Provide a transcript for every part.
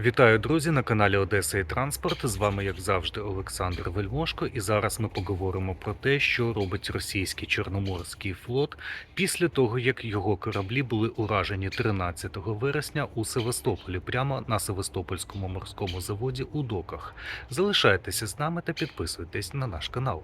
Вітаю, друзі, на каналі Одеса і Транспорт. З вами, як завжди, Олександр Вельмошко. І зараз ми поговоримо про те, що робить російський Чорноморський флот після того, як його кораблі були уражені 13 вересня у Севастополі, прямо на Севастопольському морському заводі у доках. Залишайтеся з нами та підписуйтесь на наш канал.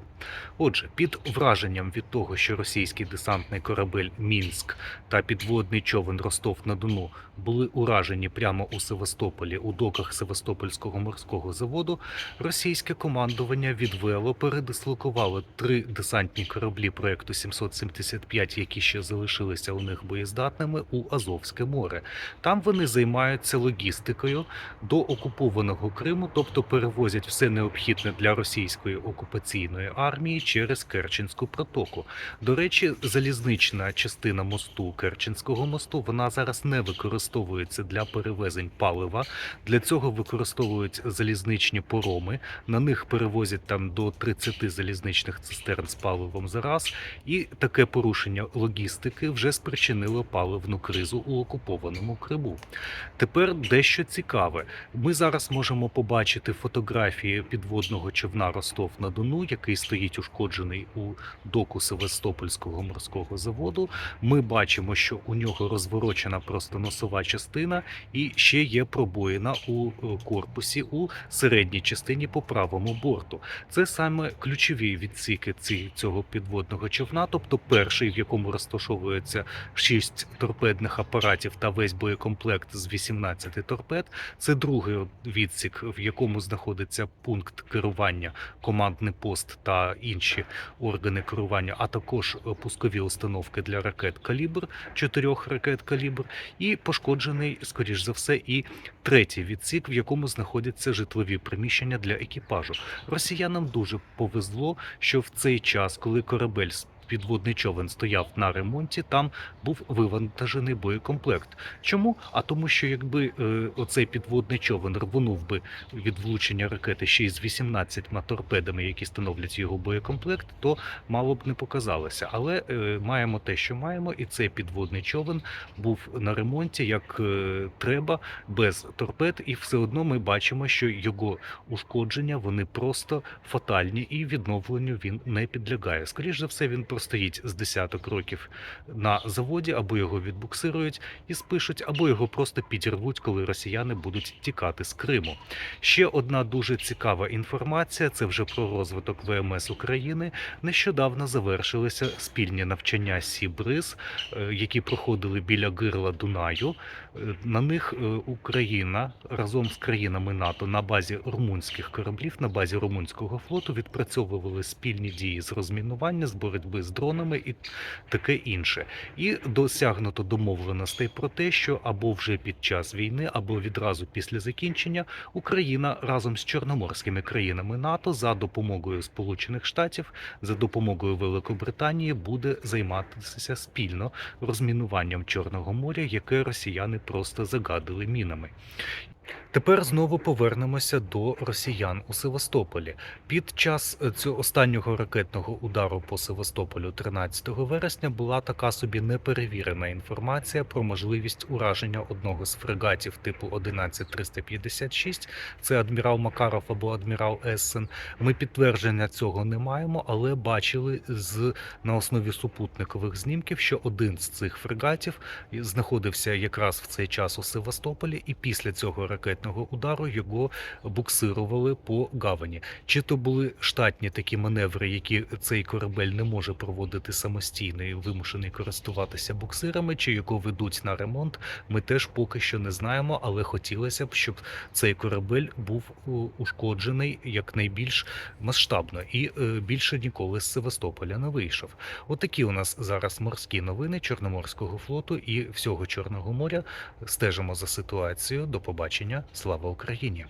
Отже, під враженням від того, що російський десантний корабель Мінськ та підводний човен Ростов на Дону були уражені прямо у Севастополі у доках Севастопольського морського заводу, російське командування відвело, передислокувало три десантні кораблі проекту 775, які ще залишилися у них боєздатними у Азовське море. Там вони займаються логістикою до окупованого Криму, тобто перевозять все необхідне для російської окупаційної армії через Керченську протоку. До речі, залізнична частина мосту Керченського мосту вона зараз не використовується для перевезень палива. Для цього використовують залізничні пороми. На них перевозять там до 30 залізничних цистерн з паливом за раз. І таке порушення логістики вже спричинило паливну кризу у окупованому Криму. Тепер дещо цікаве. Ми зараз можемо побачити фотографії підводного човна Ростов на Дону, який стоїть ушкоджений у доку Севастопольського морського заводу. Ми бачимо, що у нього розворочена просто носова частина, і ще є пробоїна у е, корпусі у середній частині по правому борту. Це саме ключові відсіки ці- цього підводного човна, тобто перший, в якому розташовується 6 торпедних апаратів та весь боєкомплект з 18 торпед. Це другий відсік, в якому знаходиться пункт керування, командний пост та інші органи керування, а також е, пускові установки для ракет калібр, чотирьох ракет калібр, і пошкоджений, скоріш за все, і третій відсік, в якому знаходяться житлові приміщення для екіпажу. Росіянам дуже повезло, що в цей час, коли корабель Підводний човен стояв на ремонті, там був вивантажений боєкомплект. Чому? А тому, що якби е, оцей підводний човен рвонув би від влучення ракети ще й з 18 торпедами, які становлять його боєкомплект, то мало б не показалося. Але е, маємо те, що маємо, і цей підводний човен був на ремонті як е, треба, без торпед, і все одно ми бачимо, що його ушкодження вони просто фатальні, і відновленню він не підлягає. Скоріше за все, він простоїть з десяток років на заводі, або його відбуксирують і спишуть, або його просто підірвуть, коли росіяни будуть тікати з Криму. Ще одна дуже цікава інформація: це вже про розвиток ВМС України. Нещодавно завершилися спільні навчання Сібриз, е, які проходили біля гирла Дунаю. Е, На них е, Україна разом з країнами НАТО на базі румунських кораблів, на базі румунського флоту відпрацьовували спільні дії з розмінування, з боротьби з дронами і таке інше. І досягнуто домовленостей про те, що або вже під час війни, або відразу після закінчення Україна разом з чорноморськими країнами НАТО за допомогою Сполучених Штатів, за допомогою Великобританії буде займатися спільно розмінуванням Чорного моря, яке росіяни просто загадили мінами. Тепер знову повернемося до росіян у Севастополі. Під час е, цього останнього ракетного удару по Севастополю 13 вересня була така собі неперевірена інформація про можливість ураження одного з фрегатів типу 11356. Це адмірал Макаров або адмірал Ессен. Ми підтвердження цього не маємо, але бачили з на основі супутникових знімків, що один з цих фрегатів знаходився якраз в цей час у Севастополі, і після цього ракетного удару його буксирували по гавані. Чи то були штатні такі маневри, які цей корабель не може проводити самостійно і вимушений користуватися буксирами, чи його ведуть на ремонт, ми теж поки що не знаємо, але хотілося б, щоб цей корабель був ушкоджений якнайбільш масштабно і е, більше ніколи з Севастополя не вийшов. Отакі у нас зараз морські новини Чорноморського флоту і всього Чорного моря. Стежимо за ситуацією. До побачення. Слава Україні!